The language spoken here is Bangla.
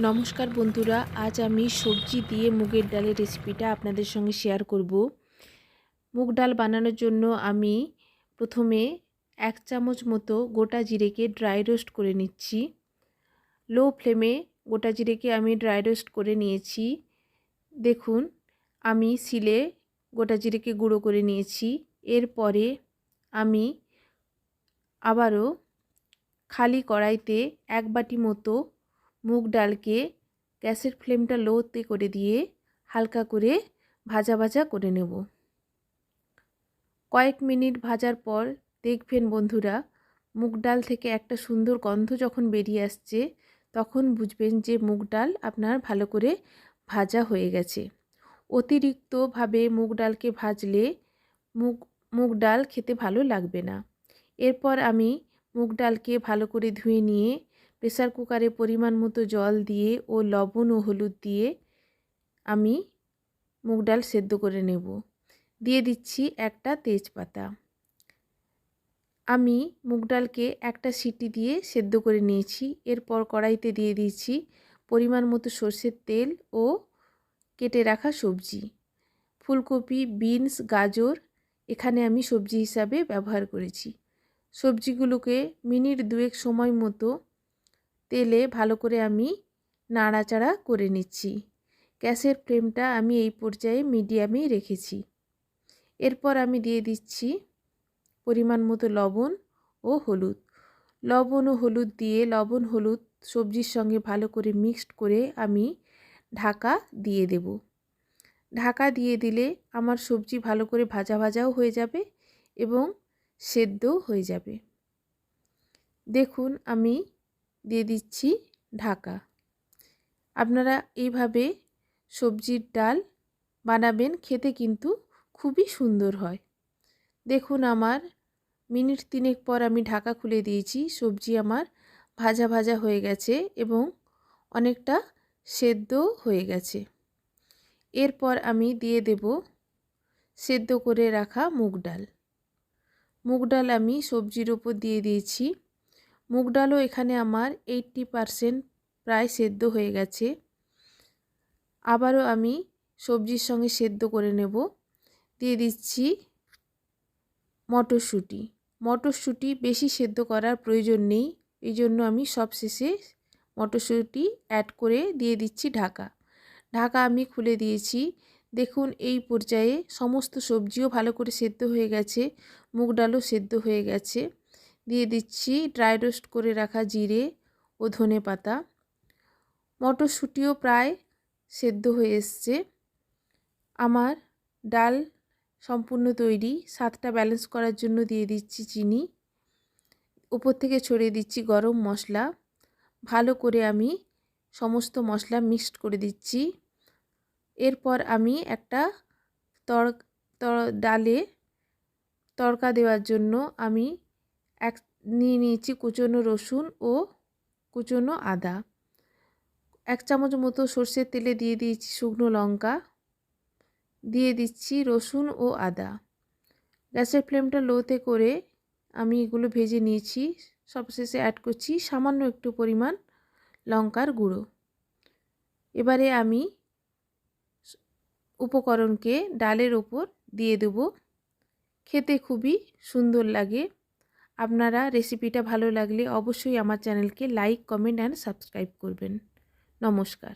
নমস্কার বন্ধুরা, আজ আমি সবজি দিয়ে মুগের ডালের রেসিপিটা আপনাদের সঙ্গে শেয়ার করব। মুগ ডাল বানানোর জন্য আমি প্রথমে এক চামচ মতো গোটা জিরেকে ড্রাই রোস্ট করে নিচ্ছি। লো ফ্লেমে গোটা জিরেকে আমি ড্রাই রোস্ট করে নিয়েছি। দেখুন, আমি সিলে গোটা জিরেকে গুঁড়ো করে নিয়েছি। এরপরে আমি আবারও খালি কড়াইতে এক বাটি মতো মুগ ডালকে গ্যাসের ফ্লেমটা লোতে করে দিয়ে হালকা করে ভাজা ভাজা করে নেব। কয়েক মিনিট ভাজার পর দেখবেন বন্ধুরা, মুগ ডাল থেকে একটা সুন্দর গন্ধ যখন বেরিয়ে আসছে, তখন বুঝবেন যে মুগ ডাল আপনার ভালো করে ভাজা হয়ে গেছে। অতিরিক্তভাবে মুগ ডালকে ভাজলে মুগ মুগ ডাল খেতে ভালো লাগবে না। এরপর আমি মুগ ডালকে ভালো করে ধুয়ে নিয়ে প্রেসার কুকারে পরিমাণ মতো জল দিয়ে ও লবণ ও হলুদ দিয়ে আমি মুগ ডাল সেদ্ধ করে নেব। দিয়ে দিচ্ছি একটা তেজপাতা। আমি মুগ ডালকে একটা সিটি দিয়ে সেদ্ধ করে নিয়েছি। এরপর কড়াইতে দিয়ে দিয়েছি পরিমাণ মতো সর্ষের তেল ও কেটে রাখা সবজি। ফুলকপি, বিনস, গাজর এখানে আমি সবজি হিসাবে ব্যবহার করেছি। সবজিগুলোকে মিনিট দুয়েক সময় মতো তেলে ভালো করে আমি নাড়াচাড়া করে নিচ্ছি। গ্যাসের ফ্লেমটা আমি এই পর্যায়ে মিডিয়ামেই রেখেছি। এরপর আমি দিয়ে দিচ্ছি পরিমাণ মতো লবণ ও হলুদ। লবণ ও হলুদ দিয়ে লবণ, হলুদ সবজির সঙ্গে ভালো করে মিক্সড করে আমি ঢাকা দিয়ে দেব। ঢাকা দিয়ে দিলে আমার সবজি ভালো করে ভাজা ভাজাও হয়ে যাবে এবং সেদ্ধও হয়ে যাবে। দেখুন আমি দিয়ে দিচ্ছি ঢাকা। আপনারা এইভাবে সবজির ডাল বানাবেন, খেতে কিন্তু খুবই সুন্দর হয়। দেখুন আমার মিনিট তিনেক পর আমি ঢাকা খুলে দিয়েছি, সবজি আমার ভাজা ভাজা হয়ে গেছে এবং অনেকটা সেদ্ধ হয়ে গেছে। এরপর আমি দিয়ে দেব সেদ্ধ করে রাখা মুগ ডাল। মুগ ডাল আমি সবজির ওপর দিয়ে দিয়েছি। মুগ ডালও এখানে আমার এইটটি পারসেন্ট প্রায় সেদ্ধ হয়ে গেছে। আবারও আমি সবজির সঙ্গে সেদ্ধ করে নেব। দিয়ে দিচ্ছি মটরশুঁটি। মটরশুঁটি বেশি সেদ্ধ করার প্রয়োজন নেই এই জন্য আমি সব শেষে মটরশুঁটি অ্যাড করে দিয়ে দিচ্ছি ঢাকা। ঢাকা আমি খুলে দিয়েছি। দেখুন, এই পর্যায়ে সমস্ত সবজিও ভালো করে সেদ্ধ হয়ে গেছে, মুগ ডালও সেদ্ধ হয়ে গেছে। দিয়ে দিচ্ছি ড্রাই রোস্ট করে রাখা জিরে ও ধনে পাতা। মটরশুঁটিও প্রায় সেদ্ধ হয়ে এসছে। আমার ডাল সম্পূর্ণ তৈরি। স্বাদটা ব্যালেন্স করার জন্য দিয়ে দিচ্ছি চিনি। উপর থেকে ছড়িয়ে দিচ্ছি গরম মশলা। ভালো করে আমি সমস্ত মশলা মিক্সড করে দিচ্ছি। এরপর আমি একটা তর ডালে তড়কা দেওয়ার জন্য আমি এক, নিয়ে নিয়েছি কুচনো রসুন ও কুচনো আদা। এক চামচ মতো সর্ষের তেলে দিয়ে দিয়েছি শুকনো লঙ্কা। দিয়ে দিচ্ছি রসুন ও আদা। গ্যাসের ফ্লেমটা লোতে করে আমি এগুলো ভেজে নিয়েছি। সবশেষে অ্যাড করছি সামান্য একটু পরিমাণ লঙ্কার গুঁড়ো। এবারে আমি উপকরণকে ডালের ওপর দিয়ে দেব। খেতে খুবই সুন্দর লাগে। আপনারা রেসিপিটা ভালো লাগলে অবশ্যই আমার চ্যানেলকে লাইক কমেন্ট অ্যান্ড সাবস্ক্রাইব করবেন। নমস্কার।